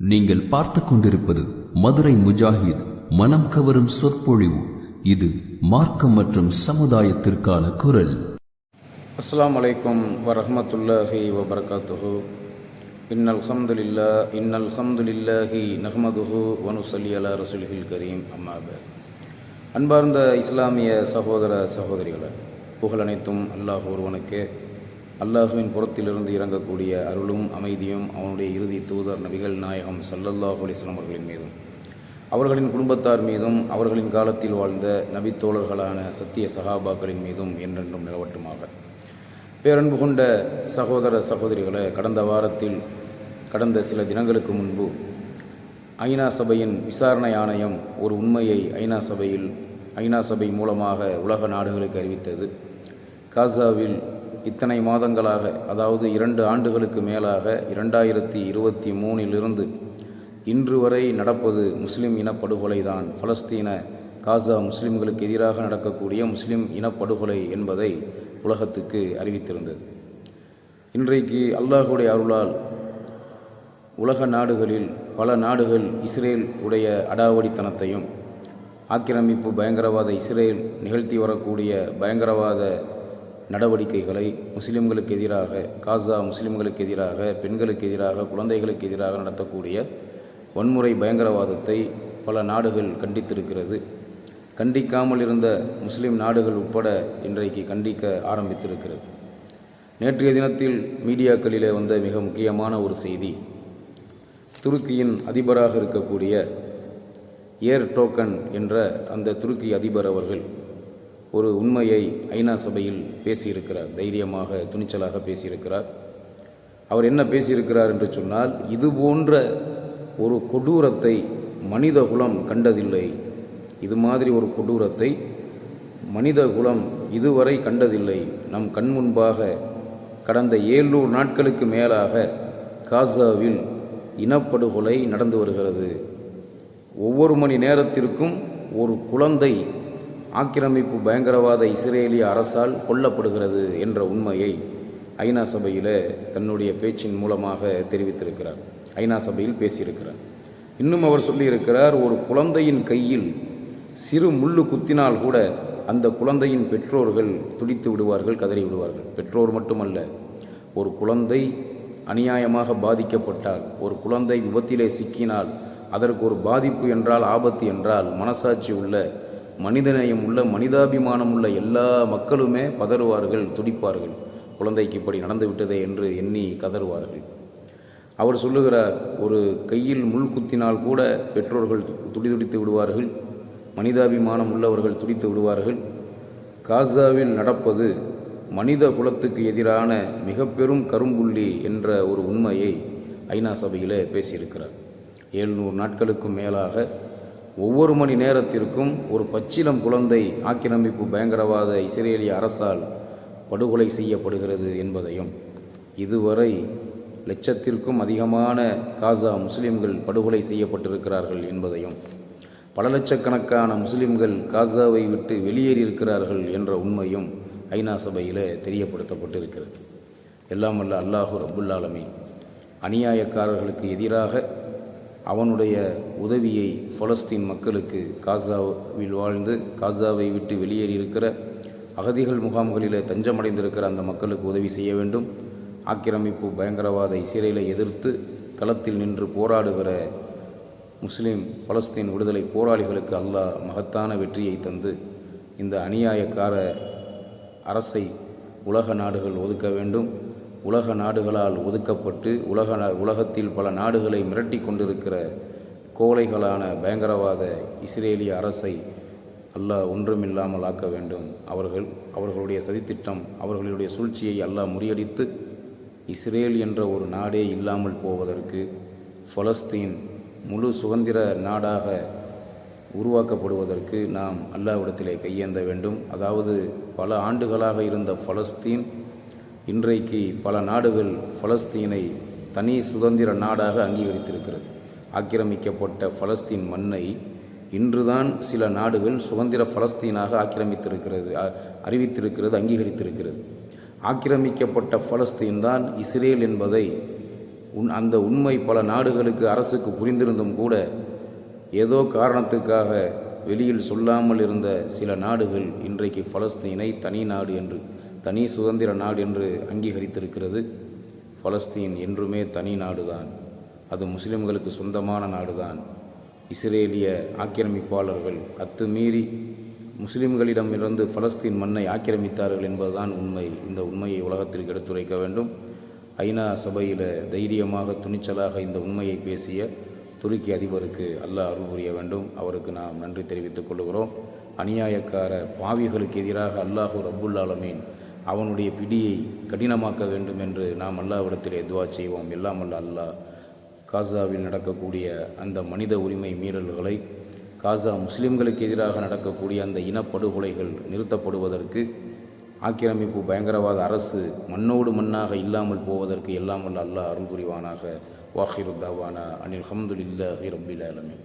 நீங்கள் பார்த்து கொண்டிருப்பது மதுரை முஜாஹித் மனம் கவரும் சொற்பொழிவு. இது மார்க்கம் மற்றும் சமுதாயத்திற்கான குரல். அஸ்லாம் வலைக்கும் வரஹ்மத்துல்லாஹி வபர்காத்துஹு. இன்னல் ஹம்துலில்லா இன்னல் ஹம்துலில்லாஹி நஹமதுஹு வனுசல்லி அலா ரசூல்ஹில் கரீம். அம்மாப அன்பார்ந்த இஸ்லாமிய சகோதர சகோதரிகளை புகழனைத்தும் அல்லாஹ் ஒருவனுக்கே. அல்லாஹுவின் புறத்திலிருந்து இறங்கக்கூடிய அருளும் அமைதியும் அவனுடைய இறுதி தூதர் நபிகள் நாயகம் சல்லல்லாஹ் அலைஹி அவர்களின் மீதும். அவர்களின் குடும்பத்தார் மீதும் அவர்களின் காலத்தில் வாழ்ந்த நபித்தோழர்களான சத்திய சகாபாக்களின் மீதும் என்றென்றும் நிலவட்டுமாக. பேரன்பு கொண்ட சகோதர சகோதரிகளை கடந்த வாரத்தில் கடந்த சில தினங்களுக்கு முன்பு ஐநா சபையின் விசாரணை ஆணையம் ஒரு உண்மையை ஐநா சபையில் ஐநா சபை மூலமாக உலக நாடுகளுக்கு அறிவித்தது. காசாவில் இத்தனை மாதங்களாக அதாவது இரண்டு ஆண்டுகளுக்கு மேலாக இரண்டாயிரத்தி இருபத்தி மூணிலிருந்து இன்று வரை நடப்பது முஸ்லிம் இனப்படுகொலைதான். பலஸ்தீன காசா முஸ்லிம்களுக்கு எதிராக நடக்கக்கூடிய முஸ்லிம் இனப்படுகொலை என்பதை உலகத்துக்கு அறிவித்திருந்தது. இன்றைக்கு அல்லாஹுடைய அருளால் உலக நாடுகளில் பல நாடுகள் இஸ்ரேல் உடைய அடாவடித்தனத்தையும் ஆக்கிரமிப்பு பயங்கரவாத இஸ்ரேல் நிகழ்த்தி வரக்கூடிய பயங்கரவாத நடவடிக்கைகளை முஸ்லிம்களுக்கு எதிராக காசா முஸ்லிம்களுக்கு எதிராக பெண்களுக்கு எதிராக குழந்தைகளுக்கு எதிராக நடத்தக்கூடிய வன்முறை பயங்கரவாதத்தை பல நாடுகள் கண்டித்திருக்கிறது. கண்டிக்காமல் இருந்த முஸ்லிம் நாடுகள் உட்பட இன்றைக்கு கண்டிக்க ஆரம்பித்திருக்கிறது. நேற்றைய தினத்தில் மீடியாக்களிலே வந்த மிக முக்கியமான ஒரு செய்தி துருக்கியின் அதிபராக இருக்கக்கூடிய ஏர் டோக்கன் என்ற அந்த துருக்கி அதிபர் அவர்கள் ஒரு உண்மையை ஐநா சபையில் பேசியிருக்கிறார். தைரியமாக துணிச்சலாக பேசியிருக்கிறார். அவர் என்ன பேசியிருக்கிறார் என்று சொன்னால் இது போன்ற ஒரு கொடூரத்தை மனித குலம் கண்டதில்லை. இது மாதிரி ஒரு கொடூரத்தை மனித குலம் இதுவரை கண்டதில்லை. நம் கண் முன்பாக கடந்த ஏழ்நூறு நாட்களுக்கு மேலாக காசாவில் இனப்படுகொலை நடந்து வருகிறது. ஒவ்வொரு மணி நேரத்திற்கும் ஒரு குழந்தை ஆக்கிரமிப்பு பயங்கரவாத இஸ்ரேலிய அரசால் கொல்லப்படுகிறது என்ற உண்மையை ஐநா சபையில் தன்னுடைய பேச்சின் மூலமாக தெரிவித்திருக்கிறார். ஐநா சபையில் பேசியிருக்கிறார். இன்னும் அவர் சொல்லியிருக்கிறார் ஒரு குழந்தையின் கையில் சிறு முள்ளு குத்தினால் கூட அந்த குழந்தையின் பெற்றோர்கள் துடித்து விடுவார்கள் கதறி விடுவார்கள். பெற்றோர் மட்டுமல்ல ஒரு குழந்தை அநியாயமாக பாதிக்கப்பட்டால் ஒரு குழந்தை விபத்திலே சிக்கினால் அதற்கு ஒரு பாதிப்பு என்றால் ஆபத்து என்றால் மனசாட்சி உள்ள மனிதநேயம் உள்ள மனிதாபிமானம் உள்ள எல்லா மக்களுமே பதறுவார்கள் துடிப்பார்கள். குழந்தைக்கு இப்படி நடந்து விட்டதே என்று எண்ணி கதறுவார்கள். அவர் சொல்லுகிறார் ஒரு கையில் முள் குத்தினால் கூட பெற்றோர்கள் துடிதுடித்து விடுவார்கள் மனிதாபிமானம் உள்ளவர்கள் துடித்து விடுவார்கள். காசாவில் நடப்பது மனித குலத்துக்கு எதிரான மிக பெரும் கரும்புள்ளி என்ற ஒரு உண்மையை ஐநா சபையில் பேசியிருக்கிறார். ஏழ்நூறு நாட்களுக்கும் மேலாக ஒவ்வொரு மணி நேரத்திற்கும் ஒரு பச்சிலம் குழந்தை ஆக்கிரமிப்பு பயங்கரவாத இஸ்ரேலிய அரசால் படுகொலை செய்யப்படுகிறது என்பதையும் இதுவரை லட்சத்திற்கும் அதிகமான காசா முஸ்லிம்கள் படுகொலை செய்யப்பட்டிருக்கிறார்கள் என்பதையும் பல லட்சக்கணக்கான முஸ்லிம்கள் காசாவை விட்டு வெளியேறியிருக்கிறார்கள் என்ற உண்மையும் ஐநா சபையில் தெரியப்படுத்தப்பட்டிருக்கிறது. எல்லாம் அல்ல அல்லாஹு ரபுல்லாலமீன் அநியாயக்காரர்களுக்கு எதிராக அவனுடைய உதவியை பலஸ்தீன் மக்களுக்கு காசாவில் வாழ்ந்து காசாவை விட்டு வெளியேறியிருக்கிற அகதிகள் முகாம்களிலே தஞ்சமடைந்திருக்கிற அந்த மக்களுக்கு உதவி செய்ய வேண்டும். ஆக்கிரமிப்பு பயங்கரவாத இஸ்ரேலை எதிர்த்து களத்தில் நின்று போராடுகிற முஸ்லீம் பலஸ்தீன் விடுதலை போராளிகளுக்கு அல்லாஹ் மகத்தான வெற்றியை தந்து இந்த அநியாயக்கார அரசை உலக நாடுகள் ஒதுக்க வேண்டும். உலக நாடுகளால் ஒதுக்கப்பட்டு உலக உலகத்தில் பல நாடுகளை மிரட்டி கொண்டிருக்கிற கோழைகளான பயங்கரவாத இஸ்ரேலிய அரசை அல்லாஹ் ஒன்றுமில்லாமல் ஆக்க வேண்டும். அவர்கள் அவர்களுடைய சதித்திட்டம் அவர்களுடைய சூழ்ச்சியை அல்லாஹ் முறியடித்து இஸ்ரேல் என்ற ஒரு நாடே இல்லாமல் போவதற்கு பலஸ்தீன் முழு சுதந்திர நாடாக உருவாக்கப்படுவதற்கு நாம் அல்லாவிடத்திலே கையேந்த வேண்டும். அதாவது பல ஆண்டுகளாக இருந்த பலஸ்தீன் இன்றைக்கு பல நாடுகள் பலஸ்தீனை தனி சுதந்திர நாடாக அங்கீகரித்திருக்கிறது. ஆக்கிரமிக்கப்பட்ட பலஸ்தீன் மண்ணை இன்றுதான் சில நாடுகள் சுதந்திர பலஸ்தீனாக ஆக்கிரமித்திருக்கிறது அறிவித்திருக்கிறது அங்கீகரித்திருக்கிறது. ஆக்கிரமிக்கப்பட்ட பலஸ்தீன் தான் இஸ்ரேல் என்பதை உன் அந்த உண்மை பல நாடுகளுக்கு அரசுக்கு புரிந்திருந்தும் கூட ஏதோ காரணத்துக்காக வெளியில் சொல்லாமல் இருந்த சில நாடுகள் இன்றைக்கு பலஸ்தீனை தனி நாடு என்று தனி சுதந்திர நாடு என்று அங்கீகரித்திருக்கிறது. பலஸ்தீன் என்றுமே தனி நாடுதான். அது முஸ்லிம்களுக்கு சொந்தமான நாடுதான். இஸ்ரேலிய ஆக்கிரமிப்பாளர்கள் அத்துமீறி முஸ்லிம்களிடமிருந்து பலஸ்தீன் மண்ணை ஆக்கிரமித்தார்கள் என்பதுதான் உண்மை. இந்த உண்மையை உலகத்திற்கு எடுத்துரைக்க வேண்டும். ஐநா சபையில் தைரியமாக துணிச்சலாக இந்த உண்மையை பேசிய துருக்கி அதிபருக்கு அல்லாஹ் அருள் புரிய வேண்டும். அவருக்கு நாம் நன்றி தெரிவித்துக் கொள்கிறோம். அநியாயக்கார பாவிகளுக்கு எதிராக அல்லாஹூ ரபுல் ஆலமீன் அவனுடைய பிடியை கடினமாக்க வேண்டும் என்று நாம் அல்லாவிடத்திலே துவா செய்வோம். எல்லாம் அல்ல அல்லாஹ் காசாவில் நடக்கக்கூடிய அந்த மனித உரிமை மீறல்களை காசா முஸ்லிம்களுக்கு எதிராக நடக்கக்கூடிய அந்த இனப்படுகொலைகள் நிறுத்தப்படுவதற்கு ஆக்கிரமிப்பு பயங்கரவாத அரசு மண்ணோடு மண்ணாக இல்லாமல் போவதற்கு எல்லாம் அல்ல அல்லாஹ் அருள் புரிவானாக. வாஹிருத்தாவானா அனில் ஹம்துலில்லாஹி ரப்பில் ஆலமீன்.